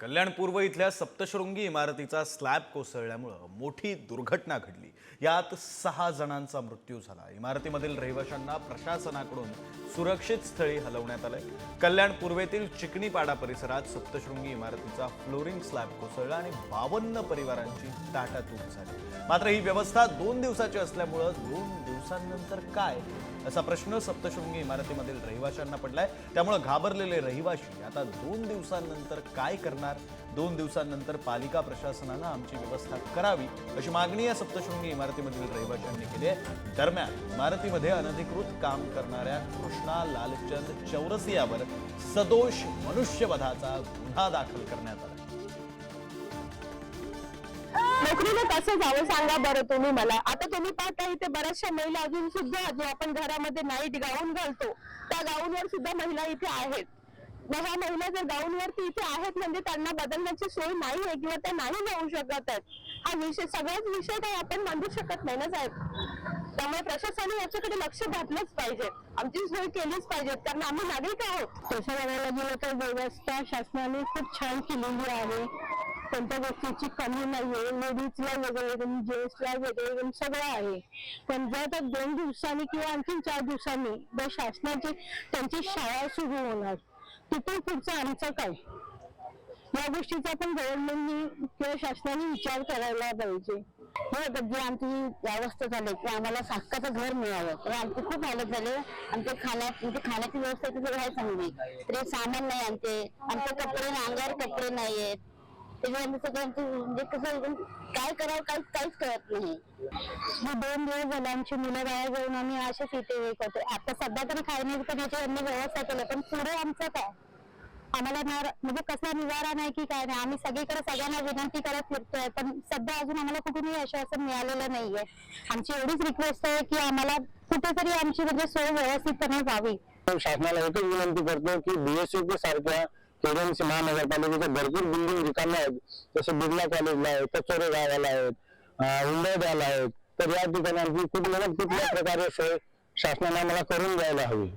कल्याणपूर्व इथल्या सप्तशृंगी इमारतीचा स्लॅब कोसळल्यामुळं मोठी दुर्घटना घडली. यात सहा जणांचा मृत्यू झाला. इमारतीमधील रहिवाशांना प्रशासनाकडून सुरक्षित स्थळी हलवण्यात आलंय. कल्याण पूर्वेतील चिकणीपाडा परिसरात सप्तशृंगी इमारतीचा फ्लोरिंग स्लॅब कोसळला आणि बावन्न परिवारांची ताटातूट झाली. मात्र ही व्यवस्था दोन दिवसाची असल्यामुळं दोन दिवसांनंतर काय? असा प्रश्न सप्तशृंगी इमारतीमधील रहिवाशांना पडलाय. त्यामुळं घाबरलेले रहिवाशी आता दोन दिवसांनंतर काय करणार? दोन दिवसांनंतर पालिका प्रशासनानं आमची व्यवस्था करावी अशी मागणी या सप्तशृंगी इमारतीमधील रहिवाशांनी केली आहे. दरम्यान इमारतीमध्ये अनधिकृत काम करणाऱ्या कृष्णा लालचंद चौरसियावर सदोष मनुष्यवधाचा गुन्हा दाखल करण्यात आला. नोकरीला कसं जावं सांगा बरं तुम्ही मला. आता तुम्ही पाहता इथे बऱ्याचशा महिला अजून सुद्धा जो आपण घरामध्ये नाईट गाऊन घालतो. त्या गाऊनवर सुद्धा महिला इथे आहेत. मग ह्या महिला जर गाऊनवरती इथे आहेत म्हणजे त्यांना बदलण्याची सोय नाही आहे किंवा त्या नाही जाऊ शकत आहेत. हा विषय सगळाच विषय काही आपण मांडू शकत नाही ना साहेब? त्यामुळे प्रशासनाने याच्याकडे लक्ष घातलंच पाहिजे. आमची सोय केलीच पाहिजे. कारण आम्ही नागरिक आहोत. तसं बघायला गेलं तर व्यवस्था शासनाने खूप छान केलेली आहे. कोणत्या गोष्टीची कमी नाहीये. लेडीजला वेगळे जेंट्सला वेगळे सगळं आहे. पण जर तर दोन दिवसांनी किंवा आणखी चार दिवसांनी जर शासनाची त्यांची शाळा सुरू होणार तिथून पुढचं आमचं काय? या गोष्टीचा पण गव्हर्नमेंटनी किंवा शासनाने विचार करायला पाहिजे. हो तर आमची अवस्था झाली की आम्हाला हक्काचं घर मिळावं. तर आमचे खूप हालत झाले. आमच्या खाण्यात म्हणजे खाण्याची व्यवस्था तिथे सगळं चांगली. तरी सामान नाही आमचे. आमचे कपडे अंगावर कपडे नाही आहेत त्याच्यामुळे सगळ्यांचं म्हणजे कसं एकदम काय करावं काहीच काहीच कळत नाही. दोन दिवस झाले आमची मुलं बाहेर जाऊन आम्ही असेच इथे हे करतो आता सध्या तरी खाण्याची पण याची यांनी व्यवस्था केली. पण पुढे आमचं काय? आम्हाला म्हणजे कसा निवारा नाही की काय नाही. आम्ही सगळीकडे सगळ्यांना विनंती करत फिरतोय पण सध्या अजून आम्हाला कुठूनही आश्वासन मिळालेलं नाहीये. आमची एवढीच रिक्वेस्ट आहे की आम्हाला कुठेतरी आमची म्हणजे सोय व्यवस्थितपणे व्हावी. शासनाला एकच विनंती करतो की बीएससी सारख्या केडन्सी महानगरपालिकेच्या भरपूर बिल्डिंग रिकाम्या आहेत. जसं बिर्ला कॉलेजला आहेत कचोरे गावाला आहेत उंडळद्याला आहेत. तर या ठिकाणी आणखी कुठल्या ना कुठल्या प्रकारे सोय शासनाने आम्हाला करून द्यायला हवी.